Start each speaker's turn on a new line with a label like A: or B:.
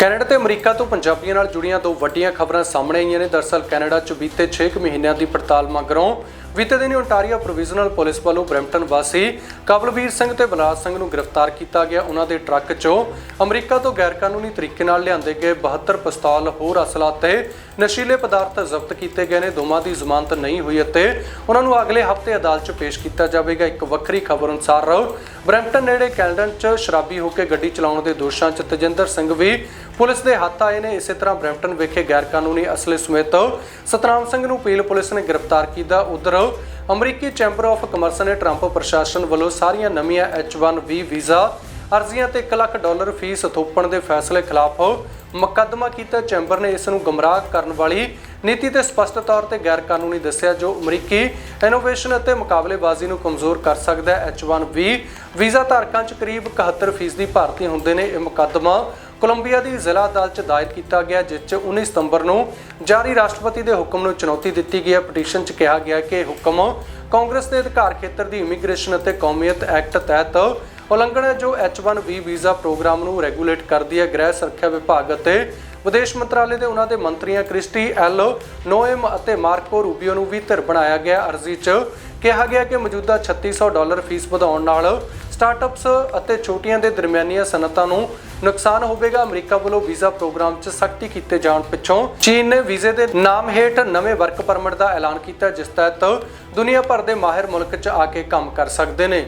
A: Canada ਤੇ America ਤੋਂ ਪੰਜਾਬੀਆਂ ਨਾਲ ਜੁੜੀਆਂ ਦੋ ਵੱਡੀਆਂ ਖਬਰਾਂ ਸਾਹਮਣੇ ਆਈਆਂ ਨੇ। ਦਰਸਲ ਕੈਨੇਡਾ 'ਚ ਬੀਤੇ 6 ਕੁ ਮਹੀਨਿਆਂ ਦੀ ਪੜਤਾਲ ਮਗਰੋਂ ਬੀਤੇ ਦਿਨੀ ਓਨਟਾਰੀਓ ਪ੍ਰੋਵੀਜ਼ਨਲ ਪੁਲਿਸ ਵੱਲੋਂ ਬ੍ਰੈਂਪਟਨ ਵਾਸੀ ਕਬਲਵੀਰ ਸਿੰਘ ਤੇ ਬਲਰਾਜ ਸਿੰਘ ਨੂੰ ਗ੍ਰਿਫਤਾਰ ਕੀਤਾ ਗਿਆ। ਉਹਨਾਂ ਦੇ ਟਰੱਕ 'ਚੋਂ ਅਮਰੀਕਾ ਤੋਂ ਗੈਰਕਾਨੂੰਨੀ ਤਰੀਕੇ ਨਾਲ ਲਿਆਂਦੇ ਗਏ 72 ਪਿਸਤੌਲ, ਹੋਰ ਅਸਲਾ ਤੇ ਨਸ਼ੀਲੇ ਪਦਾਰਥ ਜ਼ਬਤ ਕੀਤੇ ਗਏ ਨੇ। ਦੋਵਾਂ ਦੀ ਜ਼ਮਾਨਤ ਨਹੀਂ ਹੋਈ ਅਤੇ ਉਹਨਾਂ ਨੂੰ ਅਗਲੇ ਹਫ਼ਤੇ ਅਦਾਲਤ 'ਚ ਪੇਸ਼ ਕੀਤਾ ਜਾਵੇਗਾ। ਇੱਕ ਵੱਖਰੀ ਖਬਰ ਅਨੁਸਾਰ ਬ੍ਰੈਂਪਟਨ ਨੇੜੇ ਕੈਲਡਨ 'ਚ ਸ਼ਰਾਬੀ ਹੋ ਕੇ ਗੱਡੀ ਚਲਾਉਣ ਦੇ ਦੋਸ਼ਾਂ 'ਚ ਤਜਿੰਦਰ ਸਿੰਘ ਵੀ ਪੁਲਿਸ ਦੇ ਹੱਥ ਆਏ ਨੇ। ਇਸੇ ਤਰ੍ਹਾਂ ਬ੍ਰੈਂਪਟਨ ਵਿਖੇ ਗੈਰਕਾਨੂੰਨੀ ਅਸਲੇ ਸਮੇਤ ਸਤਨਾਮ ਸਿੰਘ ਨੂੰ ਪੀਲ ਪੁਲਿਸ ਨੇ ਗ੍ਰਿਫਤਾਰ ਕੀਤਾ। ਉਧਰ ਅਮਰੀਕੀ ਚੈਂਬਰ ਆਫ ਕਮਰਸ ਨੇ ਟਰੰਪ ਪ੍ਰਸ਼ਾਸਨ ਵੱਲੋਂ ਸਾਰੀਆਂ ਨਵੀਆਂ H1B ਵੀਜ਼ਾ, ਅਰਜ਼ੀਆਂ ਤੇ 1 ਲੱਖ ਡਾਲਰ ਫੀਸ ਥੋਪਣ ਦੇ ਫੈਸਲੇ ਖਿਲਾਫ ਮੁਕੱਦਮਾ ਕੀਤਾ। ਚੈਂਬਰ ਨੇ ਇਸ ਨੂੰ ਗਮਰਾਹ ਕਰਨ ਵਾਲੀ ਨੀਤੀ ਤੇ ਸਪਸ਼ਟ ਤੌਰ ਤੇ ਗੈਰ ਕਾਨੂੰਨੀ ਦੱਸਿਆ, ਜੋ ਅਮਰੀਕੀ ਇਨੋਵੇਸ਼ਨ ਅਤੇ ਮੁਕਾਬਲੇਬਾਜ਼ੀ ਨੂੰ ਕਮਜ਼ੋਰ ਕਰ ਸਕਦਾ ਹੈ। H1B ਵੀਜ਼ਾ ਧਾਰਕਾਂ 'ਚ ਕਰੀਬ 71% ਭਾਰਤੀ ਹੁੰਦੇ ਨੇ। ਇਹ ਮੁਕੱਦਮਾ ਕੋਲੰਬੀਆ ਦੀ ਜ਼ਿਲ੍ਹਾ ਅਦਾਲਤ 'ਚ ਦਾਇਰ ਕੀਤਾ ਗਿਆ, ਜਿਸ 'ਚ 19 ਸਤੰਬਰ ਨੂੰ ਜਾਰੀ ਰਾਸ਼ਟਰਪਤੀ ਦੇ ਹੁਕਮ ਨੂੰ ਚੁਣੌਤੀ ਦਿੱਤੀ ਗਈ ਹੈ। ਪਟੀਸ਼ਨ 'ਚ ਕਿਹਾ ਗਿਆ ਕਿ ਇਹ ਹੁਕਮ ਕਾਂਗਰਸ ਦੇ ਅਧਿਕਾਰ ਖੇਤਰ ਦੀ ਇਮੀਗ੍ਰੇਸ਼ਨ ਅਤੇ ਕੌਮੀਅਤ ਐਕਟ ਤਹਿਤ ਉਲੰਘਣਾ ਹੈ, ਜੋ H1B ਵੀਜ਼ਾ ਪ੍ਰੋਗਰਾਮ ਨੂੰ ਰੈਗੂਲੇਟ ਕਰਦੀ ਹੈ। ਗ੍ਰਹਿ ਸੁਰੱਖਿਆ ਵਿਭਾਗ ਅਤੇ ਵਿਦੇਸ਼ ਮੰਤਰਾਲੇ ਦੇ ਉਹਨਾਂ ਦੇ ਮੰਤਰੀਆਂ ਕ੍ਰਿਸਟੀ ਐਲ ਨੋਇਮ ਅਤੇ ਮਾਰਕੋ ਰੂਬੀਓ ਨੂੰ ਵੀ ਧਿਰ ਬਣਾਇਆ ਗਿਆ। ਅਰਜ਼ੀ 'ਚ ਕਿਹਾ ਗਿਆ ਕਿ ਮੌਜੂਦਾ 3600 ਡਾਲਰ ਫੀਸ ਵਧਾਉਣ ਨਾਲ ਸਟਾਰਟਅਪਸ ਅਤੇ ਛੋਟੀਆਂ ਦੇ ਦਰਮਿਆਨੀਆਂ ਸਨਅਤਾਂ ਨੂੰ ਨੁਕਸਾਨ ਹੋਵੇਗਾ। ਅਮਰੀਕਾ ਵੱਲੋਂ ਵੀਜ਼ਾ ਪ੍ਰੋਗਰਾਮ 'ਚ ਸਖਤੀ ਕੀਤੇ ਜਾਣ ਪਿੱਛੋਂ ਚੀਨ ਨੇ ਵੀਜ਼ੇ ਦੇ ਨਾਮ ਹੇਠ ਨਵੇਂ ਵਰਕ ਪਰਮਿਟ ਦਾ ਐਲਾਨ ਕੀਤਾ, ਜਿਸ ਤਹਿਤ ਦੁਨੀਆ ਭਰ ਦੇ ਮਾਹਿਰ ਮੁਲਕ 'ਚ ਆ ਕੇ ਕੰਮ ਕਰ ਸਕਦੇ ਨੇ।